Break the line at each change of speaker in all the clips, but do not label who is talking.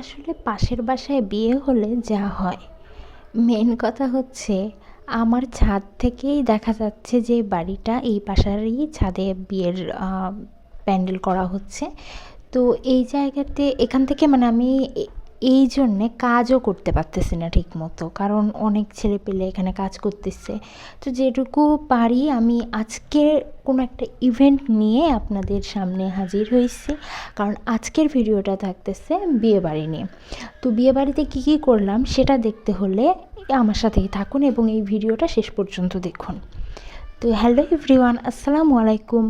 আসলে পাশের বাসায় বিয়ে হলে যা হয়। মেন কথা হচ্ছে, আমার ছাদ থেকেই দেখা যাচ্ছে যে বাড়িটা এই বাসারই ছাদে বিয়ের প্যান্ডেল করা হচ্ছে। তো এই জায়গাতে এখান থেকে মানে আমি এই জন্যে কাজও করতে পারতেছি না ঠিক মতো কারণ অনেক ছেলে পেলে এখানে কাজ করতেছে। তো যেটুকু পারি আমি আজকে কোনো একটা ইভেন্ট নিয়ে আপনাদের সামনে হাজির হয়েছি। কারণ আজকের ভিডিওটা থাকতেছে বিয়ে বাড়ি নিয়ে। তো বিয়ে বাড়িতে কী কী করলাম সেটা দেখতে হলে আমার সাথেই থাকুন এবং এই ভিডিওটা শেষ পর্যন্ত দেখুন। তো হ্যালো এভরিওয়ান, আসসালামু আলাইকুম।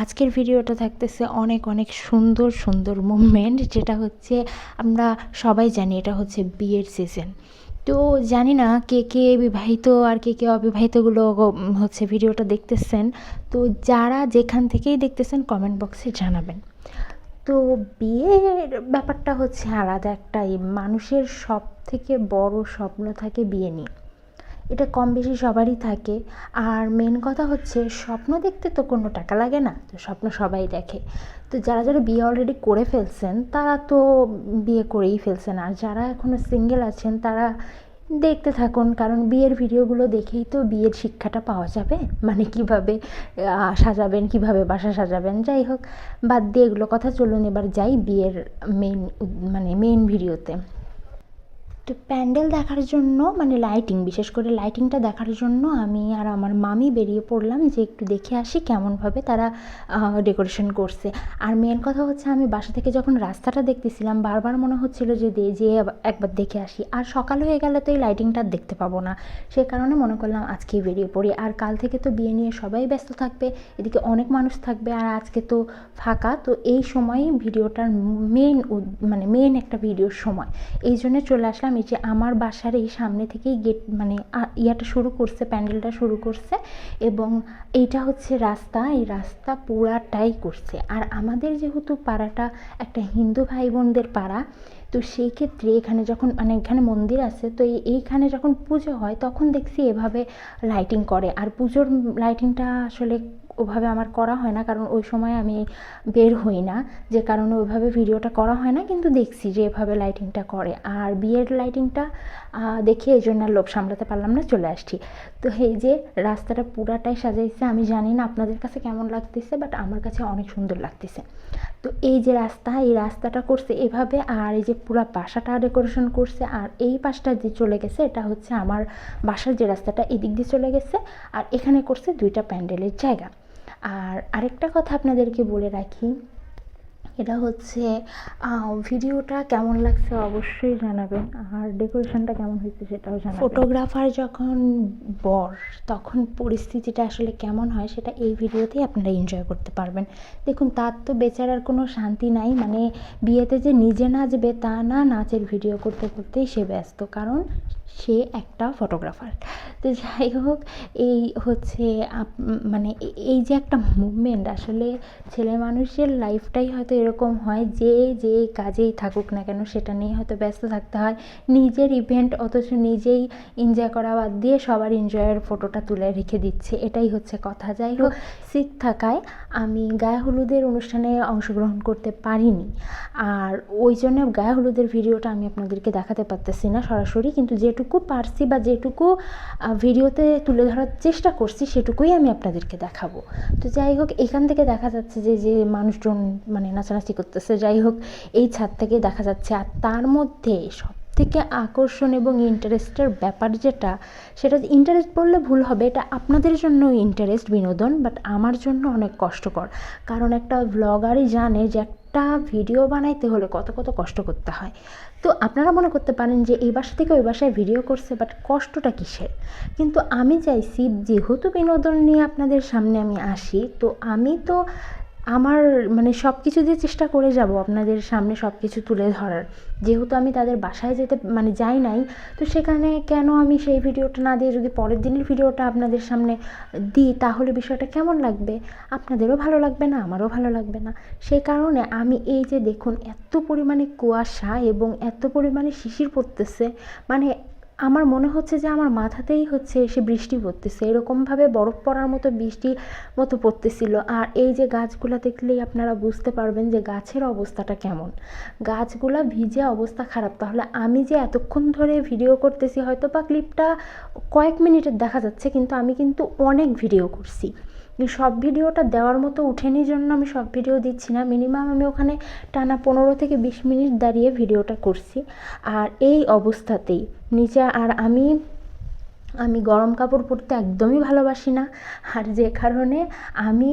আজকের ভিডিওটা থাকতেছে অনেক অনেক সুন্দর সুন্দর মুভমেন্ট যেটা হচ্ছে আমরা সবাই জানি এটা হচ্ছে বিয়ের সিজন তো জানি না কে কে বিবাহিত আর কে কে অবিবাহিতগুলো হচ্ছে ভিডিওটা দেখতেছেন। তো যারা যেখান থেকেই দেখতেছেন কমেন্ট বক্সে জানাবেন। তো বিয়ের ব্যাপারটা হচ্ছে আলাদা একটাই, মানুষের সব থেকে বড় স্বপ্ন থাকে বিয়ে নিয়ে। এটা কম বেশি সবারই থাকে। আর মেন কথা হচ্ছে স্বপ্ন দেখতে তো কোনো টাকা লাগে না, তো স্বপ্ন সবাই দেখে। তো যারা যারা বিয়ে অলরেডি করে ফেলছেন, তারা তো বিয়ে করেই ফেলছেন। আর যারা এখনও সিঙ্গেল আছেন, তারা দেখতে থাকুন, কারণ বিয়ের ভিডিওগুলো দেখেই তো বিয়ের শিক্ষাটা পাওয়া যাবে। মানে কীভাবে সাজাবেন, কীভাবে বাসা সাজাবেন, যাই হোক, বাদ দিয়ে এগুলো কথা চলুন এবার যাই বিয়ের মেন মানে মেন ভিডিওতে তো প্যান্ডেল দেখার জন্য মানে লাইটিং বিশেষ করে লাইটিংটা দেখার জন্য আমি আর আমার মামি বেরিয়ে পড়লাম যে একটু দেখে আসি কেমনভাবে তারা ডেকোরেশন করছে। আর মেন কথা হচ্ছে আমি বাসা থেকে যখন রাস্তাটা দেখতেছিলাম, বারবার মনে হচ্ছিল যে যে একবার দেখে আসি। আর সকাল হয়ে গেলে তো এই লাইটিংটা দেখতে পাবো না। সে কারণে মনে করলাম আজকেই বেরিয়ে পড়ি। আর কাল থেকে তো বিয়ে নিয়ে সবাই ব্যস্ত থাকবে, এদিকে অনেক মানুষ থাকবে আর আজকে তো ফাঁকা। তো এই সময় ভিডিওটার মেন মানে মেন একটা ভিডিওর সময়। এই জন্য চলে আসলাম এই যে আমার বাসার এই সামনে থেকেই গেট মানে ইয়াটা শুরু করছে, প্যান্ডেলটা শুরু করছে এবং এইটা হচ্ছে রাস্তা, এই রাস্তা পুরাটাই করছে। আর আমাদের যেহেতু পাড়াটা একটা হিন্দু ভাই বোনদের পাড়া, তো সেই ক্ষেত্রে এখানে যখন মানে এখানে মন্দির আছে, তো এই, এইখানে যখন পুজো হয়, তখন দেখছি এভাবে লাইটিং করে। আর পুজোর লাইটিংটা আসলে ওভাবে আমার করা হয় না, কারণ ওই সময় আমি বের হই না। যে কারণে ওইভাবে ভিডিওটা করা হয় না, কিন্তু দেখছি যে এভাবে লাইটিংটা করে। আর বিয়ের লাইটিংটা দেখে এই জন্য লোভ সামলাতে পারলাম না, চলে আসছি। তো এই যে রাস্তাটা পুরাটাই সাজাইছে, আমি জানি না আপনাদের কাছে কেমন লাগতেছে বাট আমার কাছে অনেক সুন্দর লাগতেছে। তো এই যে রাস্তা, এই রাস্তাটা করছে এভাবে, আর এই যে পুরা বাসাটা ডেকোরেশন করছে, আর এই পাশটা যে চলে গেছে, এটা হচ্ছে আমার বাসার যে রাস্তাটা এদিক দিয়ে চলে গেছে, আর এখানে করছে দুইটা প্যান্ডেলের জায়গা। আর আরেকটা কথা আপনাদেরকে বলে রাখি, এটা হচ্ছে ভিডিওটা কেমন লাগছে অবশ্যই জানাবেন, আর ডেকোরেশনটা কেমন হয়েছে সেটাও জানাবেন। ফটোগ্রাফার যখন বর, তখন পরিস্থিতিটা আসলে কেমন হয় সেটা এই ভিডিওতেই আপনারা এনজয় করতে পারবেন। দেখুন, তার তো বেচারার কোনো শান্তি নাই মানে বিয়েতে যে নিজে নাচবে তা না, নাচের ভিডিও করতে করতেই সে ব্যস্ত। কারণ সে একটা ফটোগ্রাফার তো যাই হোক, এই হচ্ছে মানে এই যে একটা মুভমেন্ট আসলে ছেলে মানুষের লাইফটাই হয়তো এরকম হয় যে যে কাজেই থাকুক না কেন সেটা নিয়ে হয়তো ব্যস্ত থাকতে হয়। নিজের ইভেন্ট অথচ নিজেই এনজয় করা বাদ দিয়ে সবার এনজয়ের ফটোটা তুলে রেখে দিচ্ছে, এটাই হচ্ছে কথা। যাই হোক সিট থাকায় আমি গায়ে হলুদের অনুষ্ঠানে অংশগ্রহণ করতে পারিনি। আর ওই জন্য গায়ে হলুদের ভিডিওটা আমি আপনাদেরকে দেখাতে পারতেছি না সরাসরি, কিন্তু যেটুকু পারছি বা যেটুকু ভিডিওতে তুলে ধরার চেষ্টা করছি সেটুকুই আমি আপনাদেরকে দেখাবো। তো যাই হোক, এখান থেকে দেখা যাচ্ছে যে যে মানুষজন মানে নাচানাচি করতেছে, যাই হোক, এই ছাদ থেকে দেখা যাচ্ছে। আর তার মধ্যে সব থেকে আকর্ষণ এবং ইন্টারেস্টের ব্যাপার যেটা, সেটা ইন্টারেস্ট বললে ভুল হবে, এটা আপনাদের জন্য ইন্টারেস্ট বিনোদন, বাট আমার জন্য অনেক কষ্টকর। কারণ একটা ব্লগারই জানে যে একটা ভিডিও বানাইতে হলে কত কত কষ্ট করতে হয়। তো আপনারা মনে করতে পারেন যে এই বাসা থেকে ওই বাসায় ভিডিও করছে বাট কষ্টটা কিসের? কিন্তু আমি চাইছি, যেহেতু বিনোদন নিয়ে আপনাদের সামনে আমি আসি, তো আমি তো আমার মানে সব কিছু দিয়ে চেষ্টা করে যাব আপনাদের সামনে সব কিছু তুলে ধরার। যেহেতু আমি তাদের বাসায় যেতে মানে যাই নাই, তো সেখানে কেন আমি সেই ভিডিওটা না দিয়ে যদি পরের দিনের ভিডিওটা আপনাদের সামনে দিই, তাহলে বিষয়টা কেমন লাগবে? আপনাদেরও ভালো লাগবে না, আমারও ভালো লাগবে না। সেই কারণে আমি এই যে দেখুন, এত পরিমাণে কুয়াশা এবং এত পরিমাণে শিশির পড়তেছে মানে আমার মনে হচ্ছে যে আমার মাথাতেই হচ্ছে এসে বৃষ্টি পড়তেছে। এরকমভাবে বরফ পড়ার মতো বৃষ্টি মতো পড়তেছিল। আর এই যে গাছগুলো দেখলেই আপনারা বুঝতে পারবেন যে গাছের অবস্থাটা কেমন। গাছগুলা ভিজে অবস্থা খারাপ। তাহলে আমি যে এতক্ষণ ধরে ভিডিও করতেছি হয়তো বা ক্লিপটা কয়েক মিনিটের দেখা যাচ্ছে, কিন্তু আমি কিন্তু অনেক ভিডিও করছি। সব ভিডিওটা দেওয়ার মতো উঠেনি জন্য আমি সব ভিডিও দিচ্ছি না। মিনিমাম আমি ওখানে টানা পনেরো থেকে বিশ মিনিট দাঁড়িয়ে ভিডিওটা করছি। আর এই অবস্থাতেই নিচে আর আমি আমি গরম কাপড় পরতে একদমই ভালোবাসি না। আর যে কারণে আমি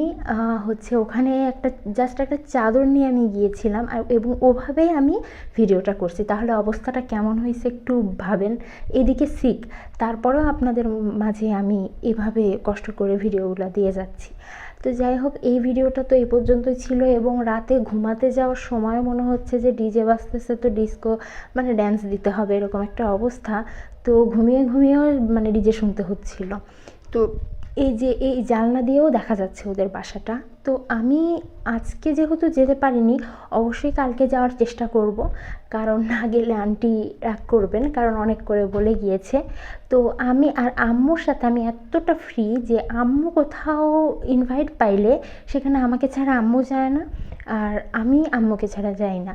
হচ্ছে ওখানে একটা জাস্ট একটা চাদর নিয়ে আমি গিয়েছিলাম এবং ওভাবেই আমি ভিডিওটা করছি। তাহলে অবস্থাটা কেমন হয়েছে একটু ভাবেন। এদিকে শিখ, তারপরেও আপনাদের মাঝে আমি এভাবে কষ্ট করে ভিডিওগুলো দিয়ে যাচ্ছি। তো যাই হোক, এই ভিডিওটা তো এই পর্যন্তই ছিল এবং রাতে ঘুমাতে যাওয়ার সময় মনে হচ্ছে যে ডিজে বাজতেছে, তো ডিস্কো মানে ড্যান্স দিতে হবে এরকম একটা অবস্থা। তো ঘুমিয়ে ঘুমিয়েও মানে ডিজে শুনতে হচ্ছিল। তো এই যে, এই জানলা দিয়েও দেখা যাচ্ছে ওদের বাসাটা। তো আমি আজকে যেহেতু যেতে পারিনি, অবশ্যই কালকে যাওয়ার চেষ্টা করব। কারণ না গেলে আন্টি রাগ করবেন, কারণ অনেক করে বলে গিয়েছে। তো আমি আর আম্মুর সাথে আমি এতটা ফ্রি যে আম্মু কোথাও ইনভাইট পাইলে সেখানে আমাকে ছাড়া আম্মু যায় না, আর আমি আম্মুকে ছাড়া যাই না।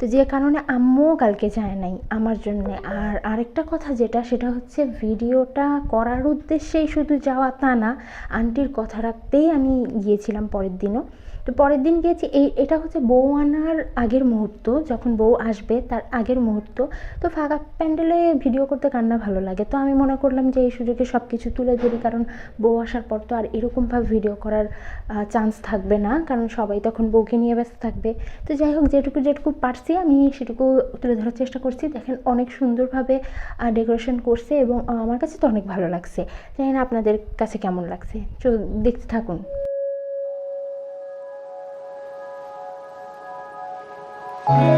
তো যে কারণে আম্মুও কালকে যায় নাই আমার জন্য। আর আরেকটা কথা যেটা, সেটা হচ্ছে ভিডিওটা করার উদ্দেশ্যেই শুধু যাওয়া তা না, আন্টির কথা রাখতেই আমি গিয়েছিলাম পরের দিনও। তো পরের দিন গিয়েছি, এই, এটা হচ্ছে বউ আনার আগের মুহূর্ত, যখন বউ আসবে তার আগের মুহূর্ত। তো ফাঁকা প্যান্ডেলে ভিডিও করতে কান্না ভালো লাগে? তো আমি মনে করলাম যে এই সুযোগে সব কিছু তুলে ধরি, কারণ বউ আসার পর তো আর এরকমভাবে ভিডিও করার চান্স থাকবে না, কারণ সবাই তখন বউকে নিয়ে ব্যস্ত থাকবে। তো যাই হোক, যেটুকু যেটুকু পারছি, আমি সেটুকু তুলে ধরার চেষ্টা করছি। দেখেন অনেক সুন্দরভাবে ডেকোরেশন করছে এবং আমার কাছে তো অনেক ভালো লাগছে। জানি না আপনাদের কাছে কেমন লাগছে? তো দেখতে থাকুন। Thank you.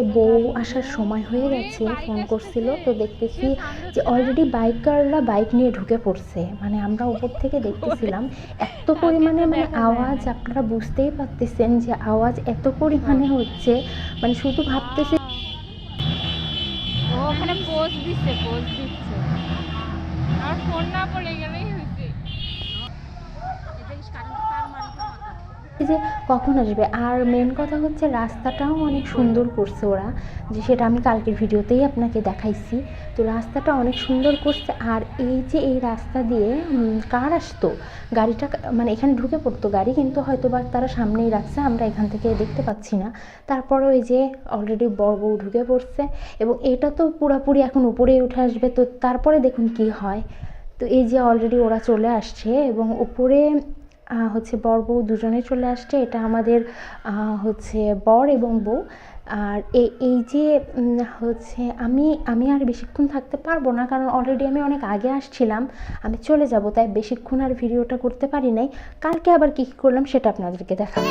হচ্ছে বউ আসার সময় হয়ে গেছে ফোন করছিল, তো দেখতেছি যে অলরেডি বাইকাররা বাইক নিয়ে ঢুকে পড়ছে। মানে আমরা উপর থেকে দেখতেছিলাম, এত পরিমাণে মানে আওয়াজ, আপনারা বুঝতেই পারতেছেন যে আওয়াজ এত পরিমাণে হচ্ছে। মানে শুধু ভাবতেছে
ওখানে পোজ দিচ্ছে পোজ দিচ্ছে। আর ফোন না পড়ে গেলেই হয়েছে
এই যে কখন আসবে? আর মেন কথা হচ্ছে রাস্তাটাও অনেক সুন্দর করছে ওরা, যে সেটা আমি কালকের ভিডিওতেই আপনাকে দেখাইছি। তো রাস্তাটা অনেক সুন্দর করছে, আর এই যে এই রাস্তা দিয়ে কার আসতো? গাড়িটা মানে এখানে ঢুকে পড়তো গাড়ি, কিন্তু হয়তো বা তারা সামনেই রাখছে, আমরা এখান থেকে দেখতে পাচ্ছি না। তারপরে ওই যে অলরেডি বড় বউ ঢুকে পড়ছে, এবং এটা তো পুরাপুরি এখন উপরেই উঠে আসবে, তো তারপরে দেখুন কি হয়। তো এই যে অলরেডি ওরা চলে আসছে, এবং উপরে হচ্ছে বর বউ দুজনে চলে আসছে। এটা আমাদের হচ্ছে বর এবং বউ। আর এই যে হচ্ছে আমি আমি আর বেশিক্ষণ থাকতে পারব না, কারণ অলরেডি আমি অনেক আগে আসছিলাম। আমি চলে যাব, তাই বেশিক্ষণ আর ভিডিওটা করতে পারি নাই। কালকে আবার কী কী করলাম সেটা আপনাদেরকে দেখাবো।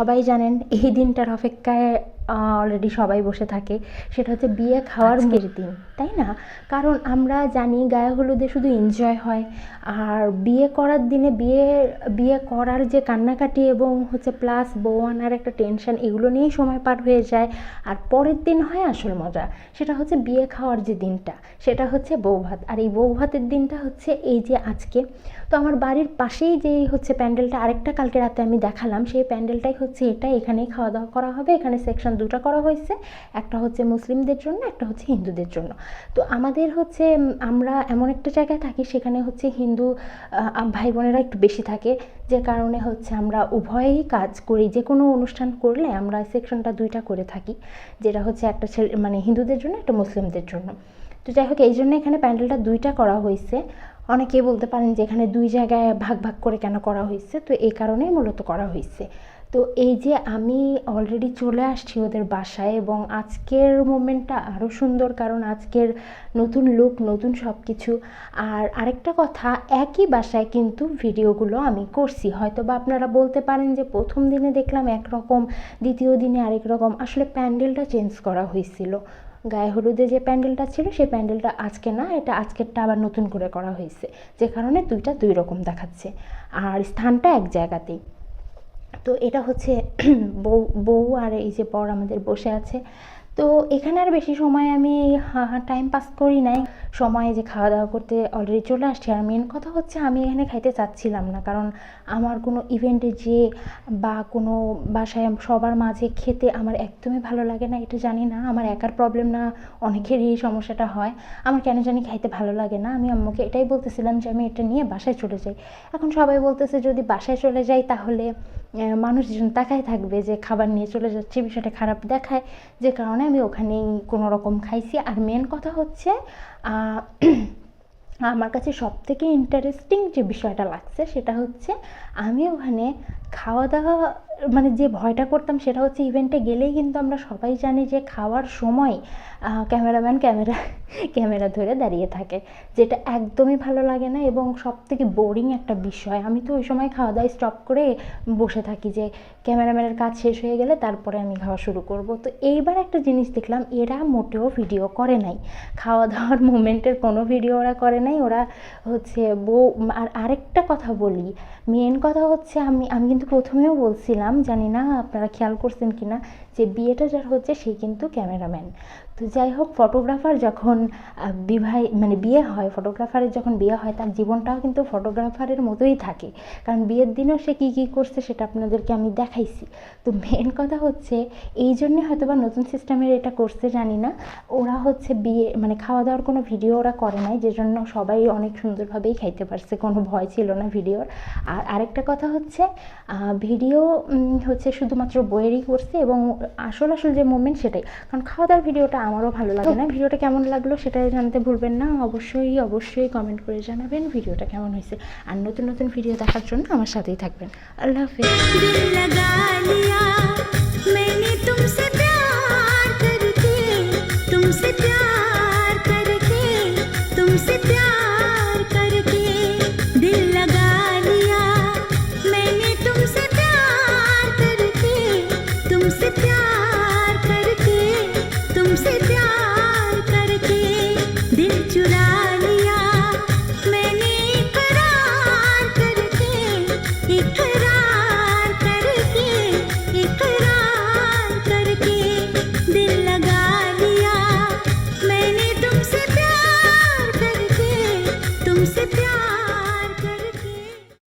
সবাই জানেন এই দিনটার অপেক্ষায় অলরেডি সবাই বসে থাকে। সেটা হচ্ছে বিয়ে খাওয়ার মেয়ের দিন তাই না? কারণ আমরা জানি গায়ে হলুদে শুধু এনজয় হয়। আর বিয়ে করার দিনে বিয়ে বিয়ে করার যে কান্নাকাটি এবং হচ্ছে প্লাস বউ আনার একটা টেনশন এগুলো নিয়েই সময় পার হয়ে যায়। আর পরের দিন হয় আসল মজা সেটা হচ্ছে বিয়ে খাওয়ার যে দিনটা সেটা হচ্ছে বউ ভাত। আর এই বউ ভাতের দিনটা হচ্ছে এই যে আজকে। তো আমার বাড়ির পাশেই যে হচ্ছে প্যান্ডেলটা আরেকটা কালকে রাতে আমি দেখালাম সেই প্যান্ডেলটাই হচ্ছে এটা এখানেই খাওয়া দাওয়া করা হবে এখানে সেকশন দুটো করা হয়েছে, একটা হচ্ছে মুসলিমদের জন্য, একটা হচ্ছে হিন্দুদের জন্য। তো আমাদের হচ্ছে আমরা এমন একটা জায়গায় থাকি, সেখানে হচ্ছে হিন্দু ভাই বোনেরা একটু বেশি থাকে। যে কারণে হচ্ছে আমরা উভয়েই কাজ করি, যে কোনো অনুষ্ঠান করলে আমরা সেকশনটা দুইটা করে থাকি, যেটা হচ্ছে একটা ছেলে মানে হিন্দুদের জন্য, একটা মুসলিমদের জন্য। তো যাই হোক, এই জন্য এখানে প্যান্ডেলটা দুইটা করা হয়েছে। অনেকেই বলতে পারেন যে এখানে দুই জায়গায় ভাগ ভাগ করে কেন করা হয়েছে? তো এই কারণেই মূলত করা হয়েছে। তো এই যে আমি অলরেডি চলে আসছি ওদের বাসায় এবং আজকের মোমেন্টটা আরও সুন্দর কারণ আজকের নতুন লুক নতুন সব কিছু আর আরেকটা কথা, একই বাসায় কিন্তু ভিডিওগুলো আমি করছি। হয়তো বা আপনারা বলতে পারেন যে প্রথম দিনে দেখলাম একরকম, দ্বিতীয় দিনে আরেক রকম। আসলে প্যান্ডেলটা চেঞ্জ করা হয়েছিল। গায়ে হলুদে যে প্যান্ডেলটা ছিল সেই প্যান্ডেলটা আজকে না, এটা আজকেরটা আবার নতুন করে করা হয়েছে। যে কারণে দুইটা দুই রকম দেখাচ্ছে। আর স্থানটা এক জায়গাতেই। তো এটা হচ্ছে বউ বউ আর এই যে বর আমাদের বসে আছে। তো এখানে আর বেশি সময় আমি টাইম পাস করি নাই। সময় যে খাওয়া দাওয়া করতে অলরেডি চলে আসছি। আর মেন কথা হচ্ছে আমি এখানে খাইতে চাচ্ছিলাম না। কারণ আমার কোনো ইভেন্টে যে বা কোনো বাসায় সবার মাঝে খেতে আমার একদমই ভালো লাগে না, এটা জানি না। আমার একার প্রবলেম না, অনেকেরই এই সমস্যাটা হয়। আমার কেন জানি খাইতে ভালো লাগে না। আমি আম্মুকে এটাই বলতেছিলাম যে আমি এটা নিয়ে বাসায় চলে যাই। এখন সবাই বলতেছে যদি বাসায় চলে যাই তাহলে মানুষজন তাকায় থাকবে যে খাবার নিয়ে চলে যাচ্ছে, বিষয়টা খারাপ দেখায়। যে কারণে আমি ওখানেই কোনো রকম খাইছি। আর মেন কথা হচ্ছে আমার কাছে সব থেকে ইন্টারেস্টিং যে বিষয়টা লাগছে, সেটা হচ্ছে আমি ওখানে খাওয়া দাওয়া মানে যে ভয়টা করতাম সেটা হচ্ছে ইভেন্টে গেলেই কিন্তু আমরা সবাই জানি যে খাওয়ার সময় ক্যামেরাম্যান ক্যামেরা ক্যামেরা ধরে দাঁড়িয়ে থাকে, যেটা একদমই ভালো লাগে না এবং সব থেকে বোরিং একটা বিষয়। আমি তো ওই সময় খাওয়া দাওয়া স্টপ করে বসে থাকি যে ক্যামেরাম্যানের কাজ শেষ হয়ে গেলে তারপরে আমি খাওয়া শুরু করব। তো এইবার একটা জিনিস দেখলাম, এরা মোটেও ভিডিও করে নাই। খাওয়া দাওয়ার মুমেন্টের কোনো ভিডিও ওরা করে নাই। ওরা হচ্ছে বউ, আর আরেকটা কথা বলি। মেন কথা হচ্ছে আমি আমি কিন্তু প্রথমেও বলছিলাম জানি না আপনারা খেয়াল করছেন কি না যে বিয়েটা যার হচ্ছে সেই কিন্তু ক্যামেরাম্যান। তো যাই হোক ফটোগ্রাফার যখন বিবাহ মানে বিয়ে হয় ফটোগ্রাফারের যখন বিয়ে হয়, তার জীবনটাও কিন্তু ফটোগ্রাফারের মতোই থাকে। কারণ বিয়ের দিনও সে কী কী করছে সেটা আপনাদেরকে আমি দেখাইছি। তো মেন কথা হচ্ছে, এই জন্যে হয়তো বা নতুন সিস্টেমের এটা করছে, জানি না। ওরা হচ্ছে বিয়ে মানে খাওয়া দাওয়ার কোনো ভিডিও ওরা করে নাই, যে জন্য সবাই অনেক সুন্দরভাবেই খাইতে পারছে। কোনো ভয় ছিল না ভিডিওর। আর আরেকটা কথা হচ্ছে ভিডিও হচ্ছে শুধুমাত্র বইয়েরই করছে এবং আসল আসল যে মুভমেন্ট সেটাই। কারণ খাওয়া দাওয়ার ভিডিওটা আমারও ভালো লাগে না। ভিডিওটা কেমন লাগল সেটাই জানতে ভুলবেন না। অবশ্যই অবশ্যই কমেন্ট করে জানাবেন ভিডিওটা কেমন হয়েছে। আর নতুন নতুন ভিডিও দেখার জন্য আমার সাথেই থাকবেন। আল্লাহ হাফিজ।